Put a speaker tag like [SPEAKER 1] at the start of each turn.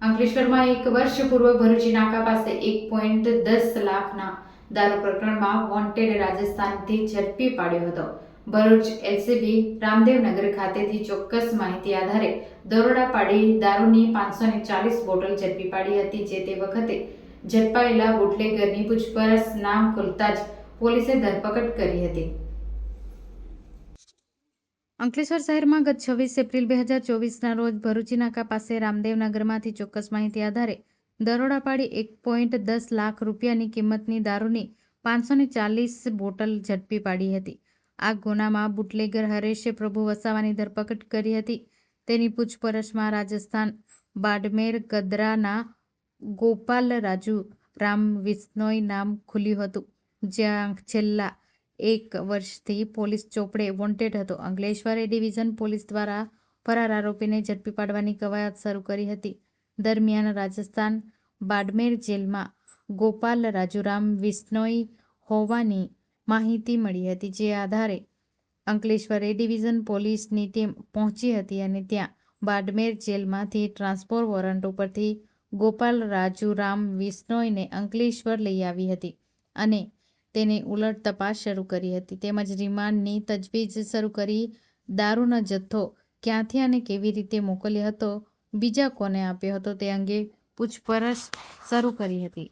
[SPEAKER 1] અંકલેશ્વરમાં એક વર્ષ પૂર્વ ભરૂચી નાકા પાસે એક પોઈન્ટ દસ લાખના દારૂ પ્રકરણમાં વોન્ટેડ રાજસ્થાનથી ઝડપી પાડ્યો હતો. ભરૂચ એલસીબી રામદેવનગર ખાતેથી ચોક્કસ માહિતી આધારે દરોડા પાડી દારૂની પાંચસો ચાલીસ બોટલ ઝડપી પાડી હતી, જે તે વખતે ઝડપાયેલા બુટલેગરની પૂછપરછ નામ ખુલતા જ પોલીસે ધરપકડ કરી હતી. અંકલેશ્વર શહેરમાં ગત છવ્વીસ એપ્રિલ બે હજાર ચોવીસના રોજ ભરૂચી નાકા પાસે રામદેવનગરમાંથી ચોક્કસ માહિતી આધારે દરોડા પાડી એક પોઈન્ટ દસ લાખ રૂપિયાની કિંમતની દારૂની પાંચસો ને ચાલીસ બોટલ ઝડપી પાડી હતી. આ ગુનામાં બુટલેગર હરેશે પ્રભુ વસાવાની ધરપકડ કરી હતી. તેની પૂછપરછમાં રાજસ્થાન બાડમેર, ગદરાના ગોપાલ રાજુ, રામ વિસ્નોય નામ ખુલ્યું હતું. જ્યાં છેલ્લા એક વર્ષથી પોલીસ ચોપડે વોન્ટેડ હતો. અંકલેશ્વર ડિવિઝન પોલીસ દ્વારા ફરાર આરોપીને ઝડપી પાડવાની કવાયત શરૂ કરી હતી. દરમિયાન રાજસ્થાન બાડમેર જેલમાં ગોપાલ રાજુરામ વિસ્નોઈ હોવાની માહિતી મળી હતી, જે આધારે અંકલેશ્વર ડિવિઝન પોલીસની ટીમ પહોંચી હતી અને ત્યાં બાડમેર જેલમાંથી ટ્રાન્સફર વોરંટ ઉપરથી ગોપાલ રાજુરામ વિસ્નોઈને અંકલેશ્વર લઈ આવી હતી અને તેની ઉલટ તપાસ શરૂ કરી હતી. તેમજ રિમાન્ડની તજવીજ શરૂ કરી દારૂનો જથ્થો ક્યાંથી અને કેવી રીતે મોકલ્યો હતો, બીજા કોને આપ્યો હતો તે અંગે પૂછપરછ શરૂ કરી હતી.